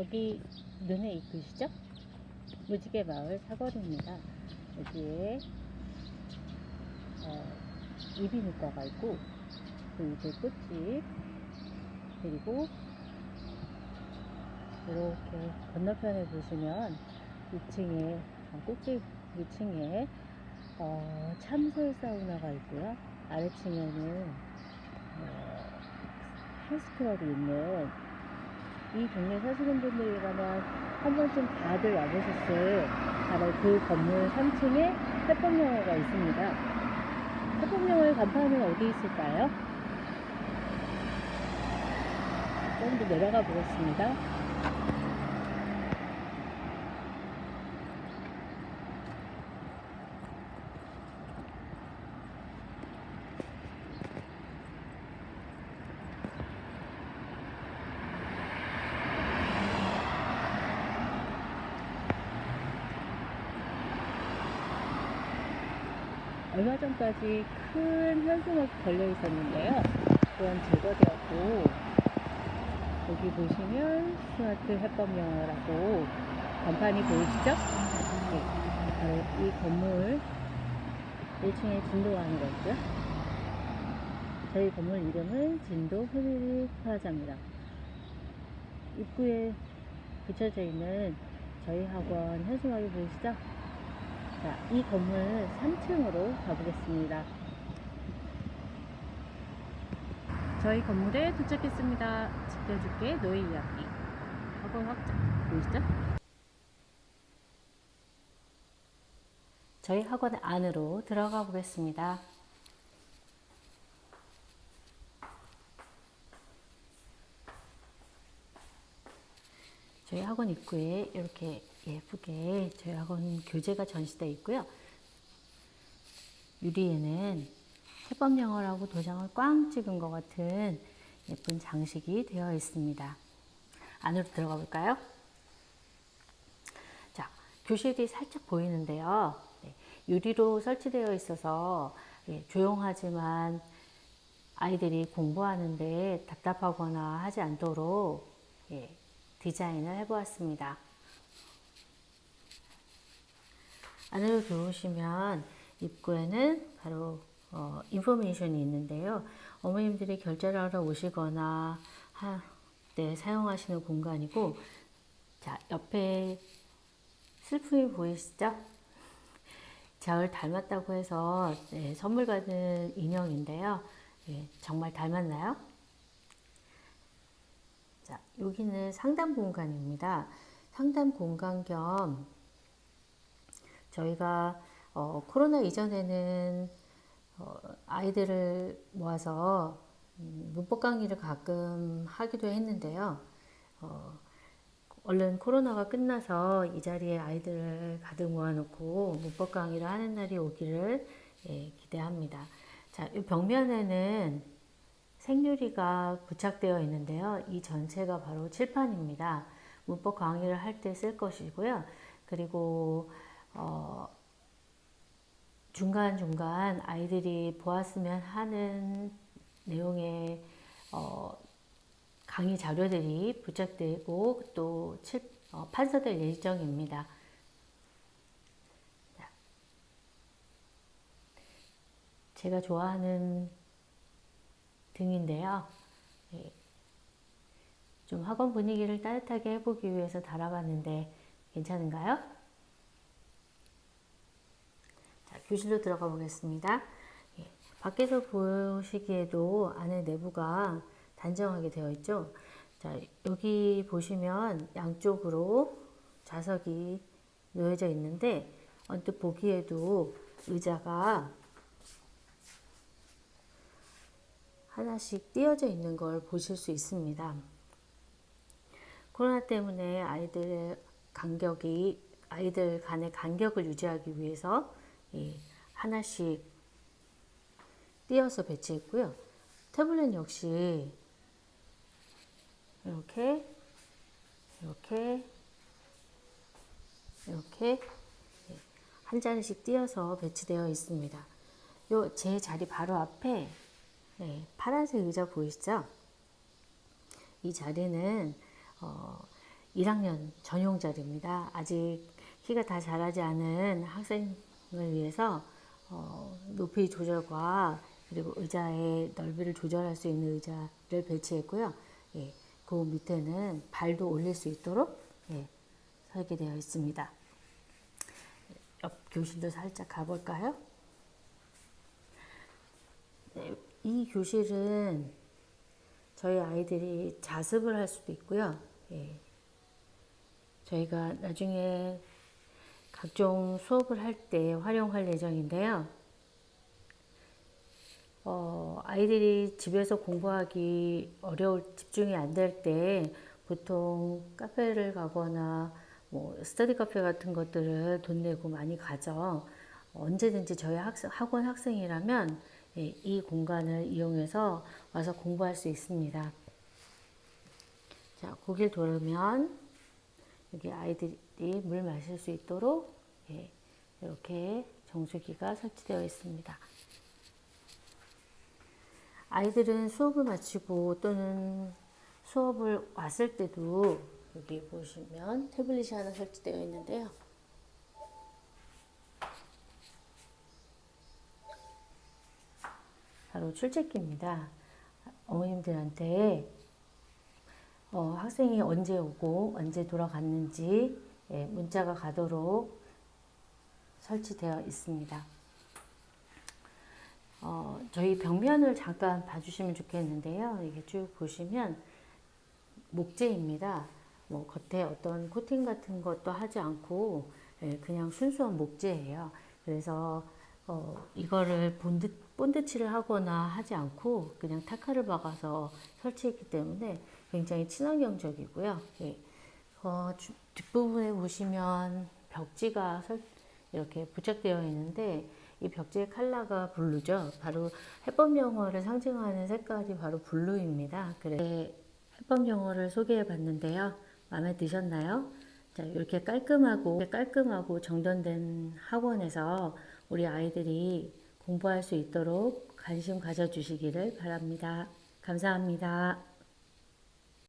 여기 눈에 익으시죠? 무지개 마을 사거리입니다. 여기에 어, 이비인후과가 있고 그 이제 끝집 그리고 이렇게 건너편에 보시면 2층에 꼭대기 2층에 어, 참솔 사우나가 있고요. 아래층에는 어, 헬스클럽이 있는 이 동네 사시는 분들이라면 한 번쯤 다들 와보셨을 바로 그 건물 3층에 해법영화가 있습니다. 해법영화의 간판은 어디 있을까요? 조금 더 내려가 보겠습니다. 얼마 전까지 큰 현수막이 걸려 있었는데요. 그건 제거되었고, 여기 보시면 스마트 해법영어라고 간판이 보이시죠? 네, 바로 이 건물 1층에 진도가 하는 거고요. 저희 건물 이름은 진도 흐리리 플라자입니다. 입구에 붙여져 있는 저희 학원 현수막이 보이시죠? 자, 이 건물 3층으로 가보겠습니다. 저희 건물에 도착했습니다. 지켜줄게 노예 이야기. 학원 확장 보이시죠? 저희 학원 안으로 들어가 보겠습니다. 저희 학원 입구에 이렇게 예쁘게 저희 학원 교재가 전시되어 있고요. 유리에는 해법 영어라고 도장을 꽝 찍은 것 같은 예쁜 장식이 되어 있습니다. 안으로 들어가 볼까요? 자, 교실이 살짝 보이는데요. 네, 유리로 설치되어 있어서 예, 조용하지만 아이들이 공부하는데 답답하거나 하지 않도록 예, 디자인을 해보았습니다. 안으로 들어오시면 입구에는 바로 어, 인포메이션이 있는데요. 어머님들이 결제를 하러 오시거나 할때 사용하시는 공간이고, 자 옆에 슬픔이 보이시죠? 저를 닮았다고 해서 네, 선물 받은 인형인데요. 예, 정말 닮았나요? 자, 여기는 상담 공간입니다. 상담 공간 겸 저희가 어, 코로나 이전에는 어, 아이들을 모아서 음, 문법 강의를 가끔 하기도 했는데요. 어, 얼른 코로나가 끝나서 이 자리에 아이들을 가득 모아놓고 문법 강의를 하는 날이 오기를 예, 기대합니다. 자, 이 벽면에는 생유리가 부착되어 있는데요. 이 전체가 바로 칠판입니다. 문법 강의를 할 때 쓸 것이고요. 그리고 어, 중간중간 아이들이 보았으면 하는 내용의 어, 강의 자료들이 부착되고 또 칠, 어, 판서될 예정입니다. 자, 제가 좋아하는 등인데요. 예, 좀 학원 분위기를 따뜻하게 해보기 위해서 달아봤는데 괜찮은가요? 자, 교실로 들어가 보겠습니다. 예, 밖에서 보시기에도 안에 내부가 단정하게 되어 있죠. 자, 여기 보시면 양쪽으로 좌석이 놓여져 있는데 언뜻 보기에도 의자가 하나씩 띄어져 있는 걸 보실 수 있습니다. 코로나 때문에 아이들의 간격이 아이들 간의 간격을 유지하기 위해서 예, 하나씩 띄어서 배치했고요. 태블릿 역시 이렇게 이렇게 이렇게 예, 한 자리씩 띄어서 배치되어 있습니다. 요 제 자리 바로 앞에 네, 파란색 의자 보이시죠? 이 자리는 어, 1학년 전용 자리입니다. 아직 키가 다 자라지 않은 학생을 위해서 어, 높이 조절과 그리고 의자의 넓이를 조절할 수 있는 의자를 배치했고요. 예, 그 밑에는 발도 올릴 수 있도록 예, 설계되어 있습니다. 옆 교실도 살짝 가볼까요? 네, 이 교실은 저희 아이들이 자습을 할 수도 있고요. 예, 저희가 나중에 각종 수업을 할 때 활용할 예정인데요. 어, 아이들이 집에서 공부하기 어려울 집중이 안 될 때 보통 카페를 가거나 뭐 스터디 카페 같은 것들을 돈 내고 많이 가죠. 언제든지 저희 학생, 학원 학생이라면 예, 이 공간을 이용해서 와서 공부할 수 있습니다. 자, 고개를 돌으면 여기 아이들이 물 마실 수 있도록 예, 이렇게 정수기가 설치되어 있습니다. 아이들은 수업을 마치고 또는 수업을 왔을 때도 여기 보시면 태블릿이 하나 설치되어 있는데요. 바로 출첵기입니다. 어머님들한테 어, 학생이 언제 오고 언제 돌아갔는지 예, 문자가 가도록 설치되어 있습니다. 어, 저희 벽면을 잠깐 봐주시면 좋겠는데요. 이게 쭉 보시면 목재입니다. 뭐 겉에 어떤 코팅 같은 것도 하지 않고 예, 그냥 순수한 목재예요. 그래서 어, 이거를 본드, 본드칠을 하거나 하지 않고 그냥 타카를 박아서 설치했기 때문에 굉장히 친환경적이고요. 예. 어, 주- 뒷부분에 보시면 벽지가 설, 이렇게 부착되어 있는데 이 벽지의 컬러가 블루죠. 바로 해법 영어를 상징하는 색깔이 바로 블루입니다. 그래서 해법 영어를 소개해 봤는데요. 마음에 드셨나요? 자, 이렇게 깔끔하고 깔끔하고 정돈된 학원에서 우리 아이들이 공부할 수 있도록 관심 가져주시기를 바랍니다. 감사합니다.